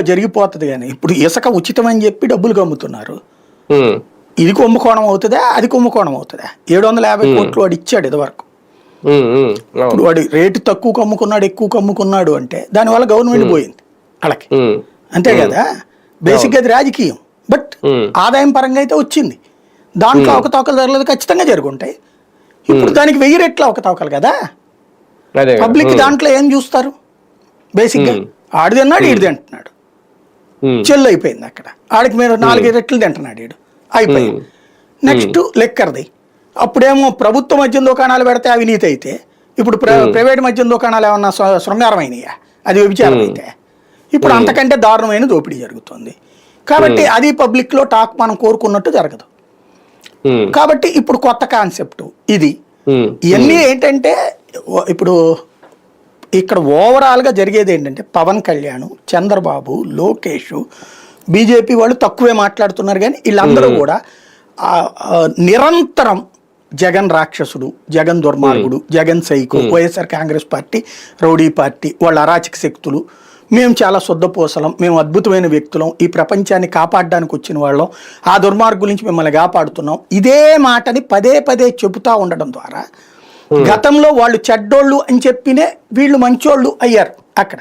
జరిగిపోతుంది కానీ. ఇప్పుడు ఇసుక ఉచితం అని చెప్పి డబ్బులు కమ్ముతున్నారు. ఇది కుంభకోణం అవుతుందా? అది కుంభకోణం అవుతుందా? ఏడు వందల యాభై కోట్లు వాడు ఇచ్చాడు ఇదివరకు. ఇప్పుడు వాడు రేటు తక్కువ కమ్ముకున్నాడు ఎక్కువ కమ్ముకున్నాడు అంటే దానివల్ల గవర్నమెంట్ పోయింది వాళ్ళకి ఉమ్, అంతే కదా? బేసిక్గా అది రాజకీయం. బట్ ఆదాయం పరంగా అయితే వచ్చింది. దాంట్లో అవకతవకలు జరగలేదు ఖచ్చితంగా జరుగుంటాయి. ఇప్పుడు దానికి వెయ్యి రెట్లు అవకతవకలు కదా. పబ్లిక్ దాంట్లో ఏం చూస్తారు? బేసిక్గా. ఉమ్. ఆడిది అన్నాడు ఈడిది అంటున్నాడు చెల్లు అయిపోయింది అక్కడ. ఆడికి మీరు నాలుగు రెట్లు తింటున్నాడు ఈడు. అయిపోయింది. నెక్స్ట్ లెక్కర్ది. అప్పుడేమో ప్రభుత్వ మద్యం దుకాణాలు పెడితే అవినీతి అయితే ఇప్పుడు ప్ర ప్రైవేట్ మద్యం దుకాణాలు ఏమన్నా శృంగారమైనయా అది వ్యభిచారం అయితే. ఇప్పుడు అంతకంటే దారుణమైన దోపిడీ జరుగుతుంది. కాబట్టి అది పబ్లిక్లో టాక్ మనం కోరుకున్నట్టు జరగదు. కాబట్టి ఇప్పుడు కొత్త కాన్సెప్ట్ ఇది. ఇవన్నీ ఏంటంటే ఇప్పుడు ఇక్కడ ఓవరాల్గా జరిగేది ఏంటంటే పవన్ కళ్యాణ్ చంద్రబాబు లోకేష్ బీజేపీ వాళ్ళు తక్కువే మాట్లాడుతున్నారు కానీ వీళ్ళందరూ కూడా నిరంతరం జగన్ రాక్షసుడు జగన్ దుర్మార్గుడు Jagan psycho YSR Congress party rowdy party వాళ్ళ అరాచక శక్తులు. మేము చాలా శుద్ధపూసలం మేము అద్భుతమైన వ్యక్తులం ఈ ప్రపంచాన్ని కాపాడడానికి వచ్చిన వాళ్ళం ఆ దుర్మార్గుల నుంచి మిమ్మల్ని కాపాడుతున్నాం. ఇదే మాటని పదే పదే చెబుతా ఉండడం ద్వారా గతంలో వాళ్ళు చెడ్డోళ్ళు అని చెప్పినే వీళ్ళు మంచోళ్ళు అయ్యారు అక్కడ.